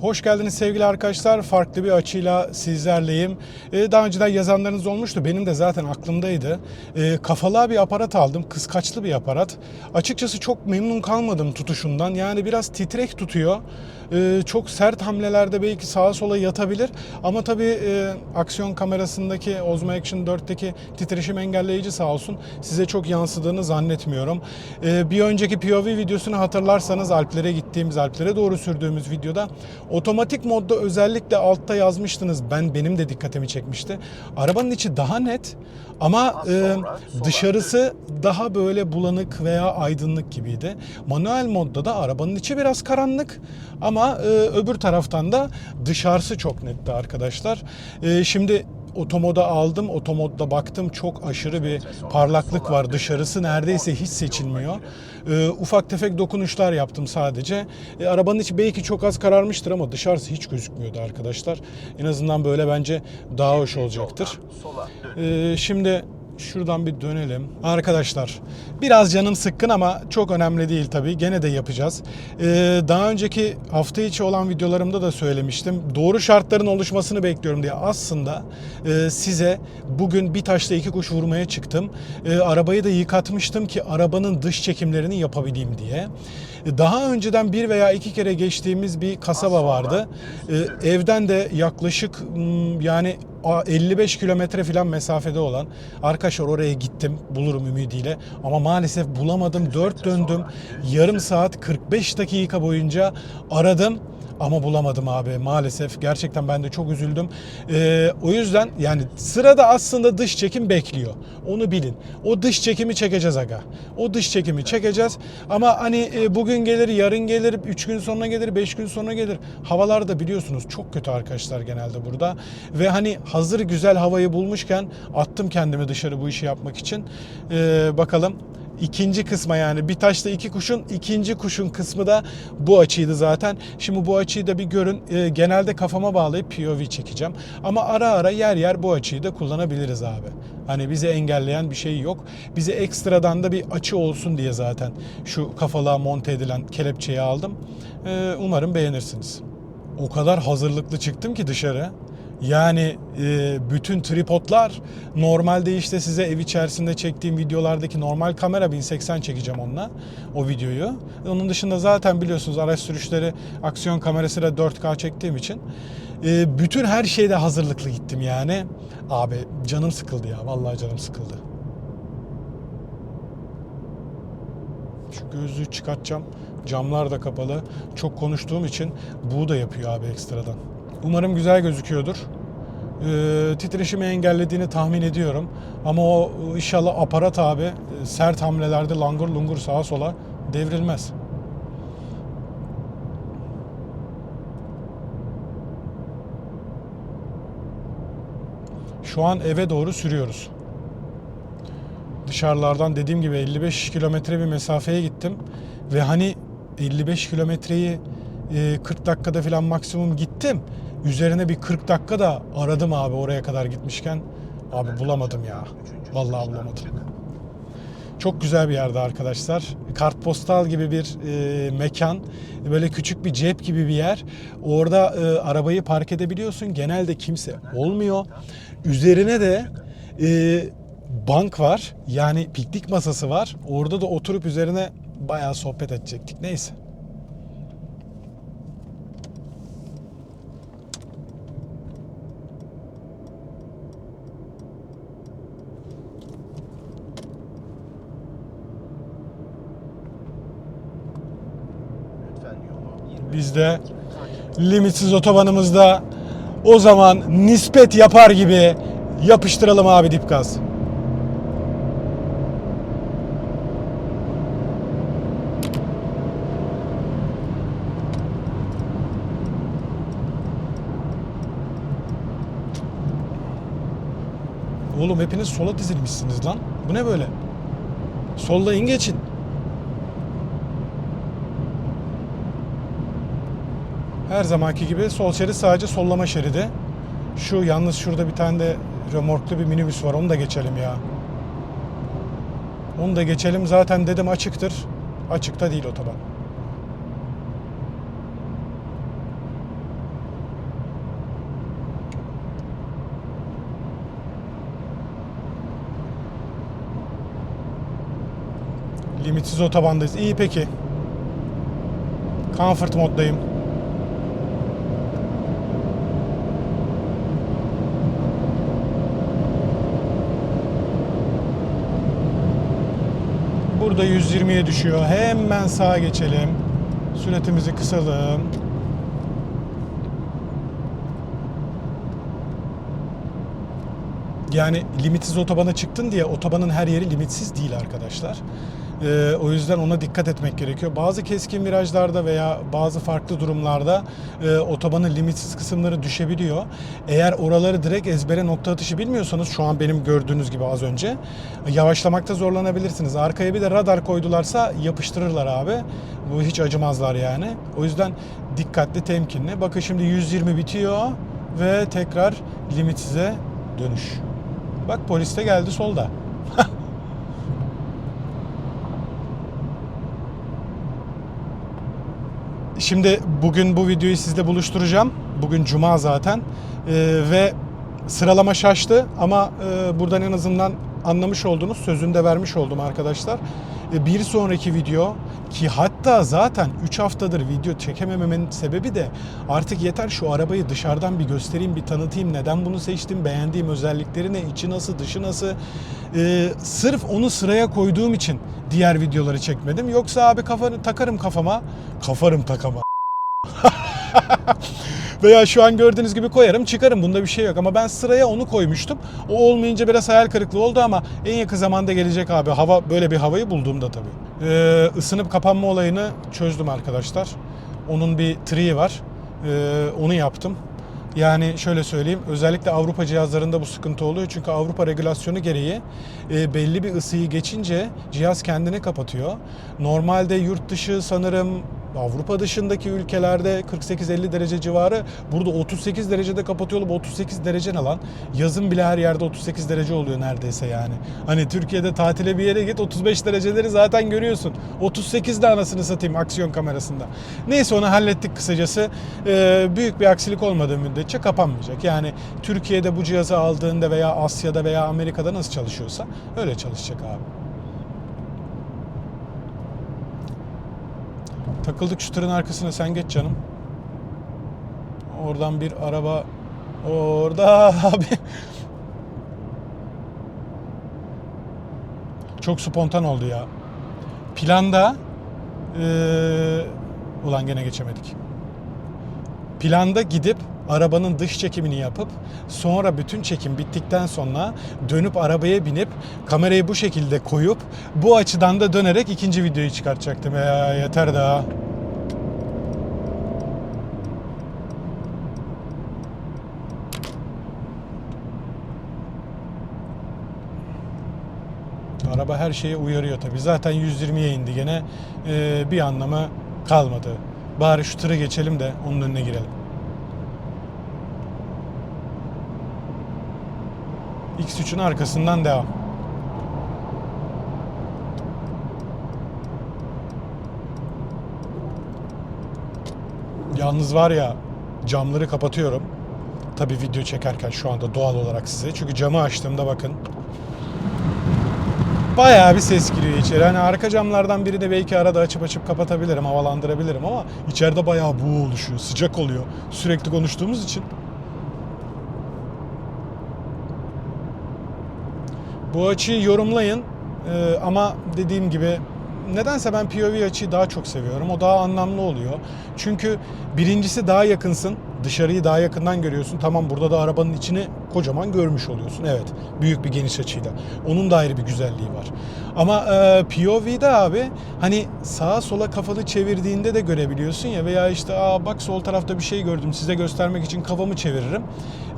Hoş geldiniz sevgili arkadaşlar. Farklı bir açıyla sizlerleyim. Ee, daha önceden yazanlarınız olmuştu. Benim de zaten aklımdaydı. Ee, kafalı bir aparat aldım. Kıskaçlı bir aparat. Açıkçası çok memnun kalmadım tutuşundan. Yani biraz titrek tutuyor. Ee, çok sert hamlelerde belki sağa sola yatabilir. Ama tabii e, aksiyon kamerasındaki Osmo Action 4'teki titreşim engelleyici sağ olsun size çok yansıdığını zannetmiyorum. Ee, bir önceki POV videosunu hatırlarsanız Alplere gittiğimiz, Alplere doğru sürdüğümüz videoda otomatik modda özellikle altta yazmıştınız. Ben benim de dikkatimi çekmişti. Arabanın içi daha net ama e, dışarısı daha böyle bulanık veya aydınlık gibiydi. Manuel modda da arabanın içi biraz karanlık ama e, öbür taraftan da dışarısı çok netti arkadaşlar. E, şimdi Otomoda aldım. Otomodda baktım çok aşırı bir parlaklık var. Dışarısı neredeyse hiç seçilmiyor. Ee, ufak tefek dokunuşlar yaptım sadece. E, arabanın içi belki çok az kararmıştır ama dışarısı hiç gözükmüyordu arkadaşlar. En azından böyle bence daha hoş olacaktır. Ee, şimdi şuradan bir dönelim. Arkadaşlar biraz canım sıkkın ama çok önemli değil tabii. Gene de yapacağız. Ee, daha önceki hafta içi olan videolarımda da söylemiştim. Doğru şartların oluşmasını bekliyorum diye. Aslında e, size bugün bir taşla iki kuş vurmaya çıktım. E, arabayı da yıkatmıştım ki arabanın dış çekimlerini yapabileyim diye. E, Daha önceden bir veya iki kere geçtiğimiz bir kasaba vardı. E, evden de yaklaşık hmm, yani 55 kilometre falan mesafede olan arkadaşlar oraya gittim bulurum ümidiyle ama maalesef bulamadım. Dört döndüm. Yarım saat 45 dakika boyunca aradım. Ama bulamadım abi maalesef. Gerçekten ben de çok üzüldüm. Ee, o yüzden yani sırada aslında dış çekim bekliyor. Onu bilin. O dış çekimi çekeceğiz aga. O dış çekimi çekeceğiz. Ama hani e, bugün gelir, yarın gelir, 3 gün sonra gelir, 5 gün sonra gelir. Havalar da biliyorsunuz çok kötü arkadaşlar genelde burada. Ve hani hazır güzel havayı bulmuşken attım kendimi dışarı bu işi yapmak için. Ee, bakalım İkinci kısma yani bir taşla iki kuşun ikinci kuşun kısmı da bu açıydı zaten. Şimdi bu açıyı da bir görün. Ee, genelde kafama bağlayıp POV çekeceğim. Ama ara ara yer yer bu açıyı da kullanabiliriz abi. Hani bizi engelleyen bir şey yok. Bize ekstradan da bir açı olsun diye zaten şu kafalığa monte edilen kelepçeyi aldım. Ee, umarım beğenirsiniz. O kadar hazırlıklı çıktım ki dışarı. Yani e, bütün tripodlar normalde işte size ev içerisinde çektiğim videolardaki normal kamera 1080 çekeceğim onunla o videoyu. Onun dışında zaten biliyorsunuz araç sürüşleri aksiyon kamerasıyla 4K çektiğim için e, bütün her şeyde hazırlıklı gittim yani. Abi canım sıkıldı ya vallahi canım sıkıldı. Şu gözlüğü çıkartacağım. Camlar da kapalı. Çok konuştuğum için bu da yapıyor abi ekstradan. Umarım güzel gözüküyordur. Ee, titreşimi engellediğini tahmin ediyorum. Ama o inşallah aparat abi e, sert hamlelerde langur lungur sağa sola devrilmez. Şu an eve doğru sürüyoruz. Dışarılardan dediğim gibi 55 kilometre bir mesafeye gittim. Ve hani 55 kilometreyi e, 40 dakikada falan maksimum gittim. Üzerine bir 40 dakika da aradım abi oraya kadar gitmişken. Abi bulamadım ya. Vallahi bulamadım. Çok güzel bir yerde arkadaşlar. Kartpostal gibi bir e, mekan. Böyle küçük bir cep gibi bir yer. Orada e, arabayı park edebiliyorsun. Genelde kimse olmuyor. Üzerine de e, bank var. Yani piknik masası var. Orada da oturup üzerine bayağı sohbet edecektik. Neyse. Biz de limitsiz otobanımızda o zaman nispet yapar gibi yapıştıralım abi dip gaz. Oğlum hepiniz sola dizilmişsiniz lan. Bu ne böyle? Sollayın geçin. Her zamanki gibi sol şerit sadece sollama şeridi. Şu yalnız şurada bir tane de römorklu bir minibüs var. Onu da geçelim ya. Onu da geçelim. Zaten dedim açıktır. Açıkta değil otoban. Limitsiz otobandayız. İyi peki. Comfort moddayım. Burada 120'ye düşüyor. Hemen sağa geçelim. Süratimizi kısalım. Yani limitsiz otobana çıktın diye otobanın her yeri limitsiz değil arkadaşlar. Ee, o yüzden ona dikkat etmek gerekiyor. Bazı keskin virajlarda veya bazı farklı durumlarda e, otobanın limitsiz kısımları düşebiliyor. Eğer oraları direkt ezbere nokta atışı bilmiyorsanız şu an benim gördüğünüz gibi az önce yavaşlamakta zorlanabilirsiniz. Arkaya bir de radar koydularsa yapıştırırlar abi. Bu hiç acımazlar yani. O yüzden dikkatli temkinli. Bakın şimdi 120 bitiyor ve tekrar limitsize dönüş. Bak polis de geldi solda. Şimdi bugün bu videoyu sizle buluşturacağım. Bugün cuma zaten. Ee, ve sıralama şaştı ama e, buradan en azından anlamış oldunuz. Sözünü de vermiş oldum arkadaşlar. Bir sonraki video ki hatta zaten 3 haftadır video çekemememin sebebi de artık yeter şu arabayı dışarıdan bir göstereyim, bir tanıtayım. Neden bunu seçtim, beğendiğim özellikleri ne, içi nasıl, dışı nasıl. E, sırf onu sıraya koyduğum için diğer videoları çekmedim. Yoksa abi kafanı takarım kafama, kafarım takama. Veya şu an gördüğünüz gibi koyarım çıkarım bunda bir şey yok ama ben sıraya onu koymuştum. O olmayınca biraz hayal kırıklığı oldu ama en yakın zamanda gelecek abi. Hava böyle bir havayı bulduğumda tabii. Ee, ısınıp kapanma olayını çözdüm arkadaşlar. Onun bir triği var. Ee, onu yaptım. Yani şöyle söyleyeyim özellikle Avrupa cihazlarında bu sıkıntı oluyor. Çünkü Avrupa regülasyonu gereği e, belli bir ısıyı geçince cihaz kendini kapatıyor. Normalde yurt dışı sanırım Avrupa dışındaki ülkelerde 48-50 derece civarı burada 38 derecede kapatıyor olup 38 derece ne lan? Yazın bile her yerde 38 derece oluyor neredeyse yani. Hani Türkiye'de tatile bir yere git 35 dereceleri zaten görüyorsun. 38 de anasını satayım aksiyon kamerasında. Neyse onu hallettik kısacası. Ee, büyük bir aksilik olmadığı müddetçe kapanmayacak. Yani Türkiye'de bu cihazı aldığında veya Asya'da veya Amerika'da nasıl çalışıyorsa öyle çalışacak abi. Takıldık şu tırın arkasına sen geç canım. Oradan bir araba orada abi. Çok spontan oldu ya. Planda eee ulan gene geçemedik. Planda gidip arabanın dış çekimini yapıp sonra bütün çekim bittikten sonra dönüp arabaya binip kamerayı bu şekilde koyup bu açıdan da dönerek ikinci videoyu çıkartacaktım. Ya yeter daha. Araba her şeye uyarıyor tabii. Zaten 120'ye indi gene. Ee, bir anlamı kalmadı. Bari şu tırı geçelim de onun önüne girelim. X3'ün arkasından devam. Yalnız var ya camları kapatıyorum. Tabii video çekerken şu anda doğal olarak size. Çünkü camı açtığımda bakın bayağı bir ses giriyor içeri. Hani arka camlardan biri de belki arada açıp açıp kapatabilirim, havalandırabilirim ama içeride bayağı buğu oluşuyor, sıcak oluyor. Sürekli konuştuğumuz için. Bu açıyı yorumlayın Ee, ama dediğim gibi nedense ben POV açıyı daha çok seviyorum. O daha anlamlı oluyor. Çünkü birincisi daha yakınsın. Dışarıyı daha yakından görüyorsun. Tamam burada da arabanın içini kocaman görmüş oluyorsun. Evet. Büyük bir geniş açıyla. Onun da ayrı bir güzelliği var. Ama e, POV'de abi hani sağa sola kafanı çevirdiğinde de görebiliyorsun ya veya işte aa bak sol tarafta bir şey gördüm size göstermek için kafamı çeviririm.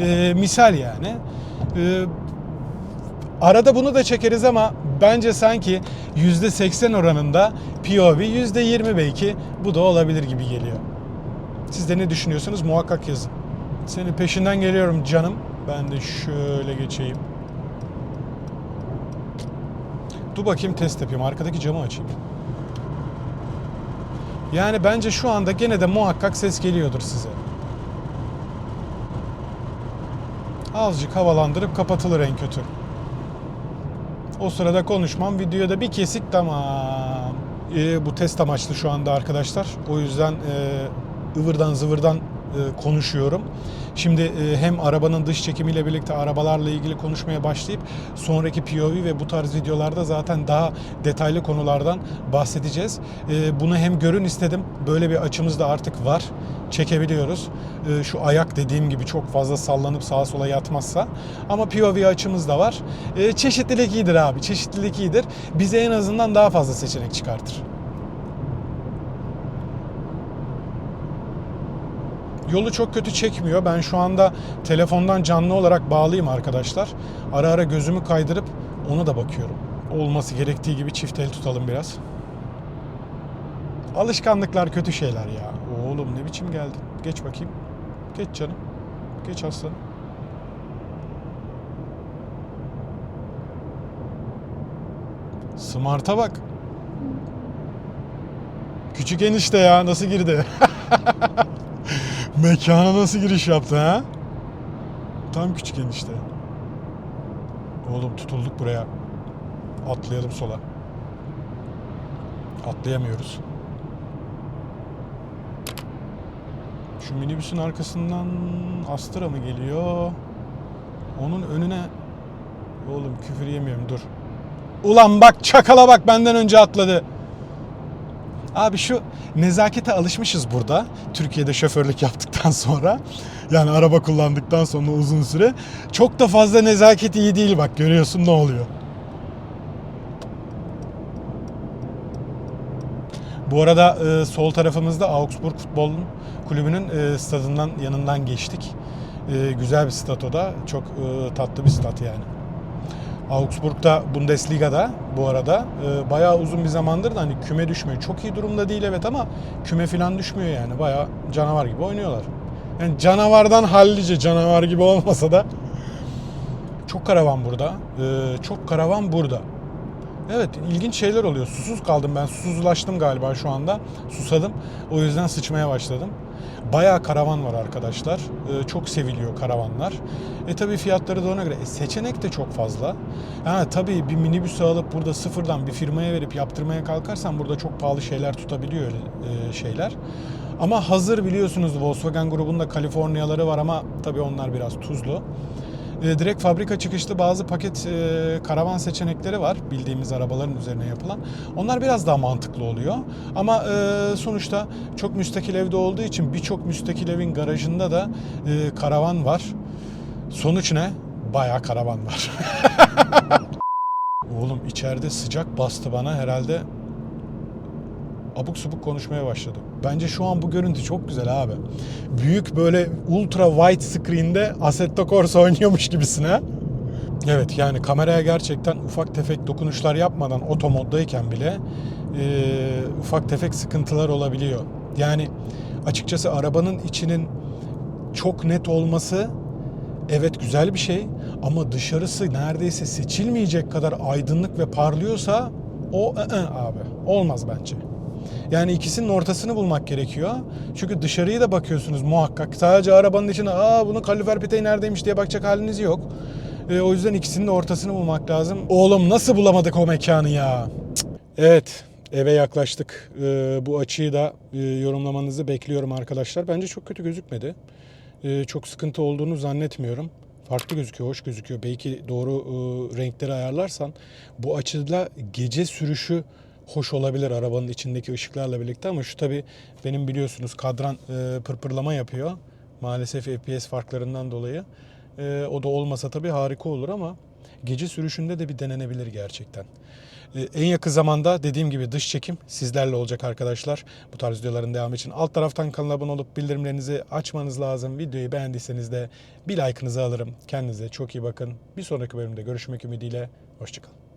E, misal yani. E, Arada bunu da çekeriz ama bence sanki %80 oranında POV, %20 belki bu da olabilir gibi geliyor. Siz de ne düşünüyorsunuz muhakkak yazın. Senin peşinden geliyorum canım. Ben de şöyle geçeyim. Dur bakayım test yapayım. Arkadaki camı açayım. Yani bence şu anda gene de muhakkak ses geliyordur size. Azıcık havalandırıp kapatılır en kötü. O sırada konuşmam. Videoda bir kesik tamam. Ee, bu test amaçlı şu anda arkadaşlar. O yüzden e, ıvırdan zıvırdan e, konuşuyorum. Şimdi e, hem arabanın dış çekimiyle birlikte arabalarla ilgili konuşmaya başlayıp sonraki POV ve bu tarz videolarda zaten daha detaylı konulardan bahsedeceğiz. E, bunu hem görün istedim. Böyle bir açımız da artık var. Çekebiliyoruz. E, şu ayak dediğim gibi çok fazla sallanıp sağa sola yatmazsa. Ama POV açımız da var. E, çeşitlilik iyidir abi. Çeşitlilik iyidir. Bize en azından daha fazla seçenek çıkartır. Yolu çok kötü çekmiyor. Ben şu anda telefondan canlı olarak bağlıyım arkadaşlar. Ara ara gözümü kaydırıp ona da bakıyorum. Olması gerektiği gibi çift el tutalım biraz. Alışkanlıklar kötü şeyler ya. Oğlum ne biçim geldin? Geç bakayım. Geç canım. Geç aslanım. Smart'a bak. Küçük enişte ya nasıl girdi? Mekana nasıl giriş yaptı ha? Tam küçük enişte. Oğlum tutulduk buraya. Atlayalım sola. Atlayamıyoruz. Şu minibüsün arkasından Astra mı geliyor? Onun önüne... Oğlum küfür yemiyorum dur. Ulan bak çakala bak benden önce atladı. Abi şu nezakete alışmışız burada. Türkiye'de şoförlük yaptıktan sonra. Yani araba kullandıktan sonra uzun süre. Çok da fazla nezaket iyi değil bak görüyorsun ne oluyor. Bu arada e, sol tarafımızda Augsburg Futbol Kulübü'nün e, stadından yanından geçtik. E, güzel bir stat o da. Çok e, tatlı bir stat yani. Augsburg'da Bundesliga'da bu arada e, bayağı uzun bir zamandır da hani küme düşmüyor. Çok iyi durumda değil evet ama küme falan düşmüyor yani. Bayağı canavar gibi oynuyorlar. Yani canavardan hallice canavar gibi olmasa da çok karavan burada. E, çok karavan burada. Evet ilginç şeyler oluyor. Susuz kaldım ben. Susuzlaştım galiba şu anda. Susadım. O yüzden sıçmaya başladım. Bayağı karavan var arkadaşlar. Ee, çok seviliyor karavanlar. E tabi fiyatları da ona göre. E, seçenek de çok fazla. Yani tabii bir minibüsü alıp burada sıfırdan bir firmaya verip yaptırmaya kalkarsan burada çok pahalı şeyler tutabiliyor e, şeyler. Ama hazır biliyorsunuz Volkswagen grubunda Kaliforniyaları var ama tabii onlar biraz tuzlu. E, direkt fabrika çıkışlı bazı paket e, karavan seçenekleri var bildiğimiz arabaların üzerine yapılan. Onlar biraz daha mantıklı oluyor. Ama e, sonuçta çok müstakil evde olduğu için birçok müstakil evin garajında da e, karavan var. Sonuç ne? Bayağı karavan var. Oğlum içeride sıcak bastı bana herhalde abuk subuk konuşmaya başladım. Bence şu an bu görüntü çok güzel abi. Büyük böyle ultra wide screen'de Assetto Corsa oynuyormuş gibisine. Evet yani kameraya gerçekten ufak tefek dokunuşlar yapmadan oto moddayken bile e, ufak tefek sıkıntılar olabiliyor. Yani açıkçası arabanın içinin çok net olması evet güzel bir şey ama dışarısı neredeyse seçilmeyecek kadar aydınlık ve parlıyorsa o ı-ı abi olmaz bence. Yani ikisinin ortasını bulmak gerekiyor. Çünkü dışarıyı da bakıyorsunuz muhakkak. Sadece arabanın içine aa bunun kalorifer peteği neredeymiş diye bakacak haliniz yok. Ee, o yüzden ikisinin de ortasını bulmak lazım. Oğlum nasıl bulamadık o mekanı ya? Evet eve yaklaştık. Ee, bu açıyı da e, yorumlamanızı bekliyorum arkadaşlar. Bence çok kötü gözükmedi. Ee, çok sıkıntı olduğunu zannetmiyorum. Farklı gözüküyor, hoş gözüküyor. Belki doğru e, renkleri ayarlarsan bu açıda gece sürüşü hoş olabilir arabanın içindeki ışıklarla birlikte ama şu tabi benim biliyorsunuz kadran e, pırpırlama yapıyor. Maalesef FPS farklarından dolayı. E, o da olmasa tabi harika olur ama gece sürüşünde de bir denenebilir gerçekten. E, en yakın zamanda dediğim gibi dış çekim sizlerle olacak arkadaşlar. Bu tarz videoların devamı için alt taraftan kanala abone olup bildirimlerinizi açmanız lazım. Videoyu beğendiyseniz de bir like'ınızı alırım. Kendinize çok iyi bakın. Bir sonraki bölümde görüşmek ümidiyle. Hoşçakalın.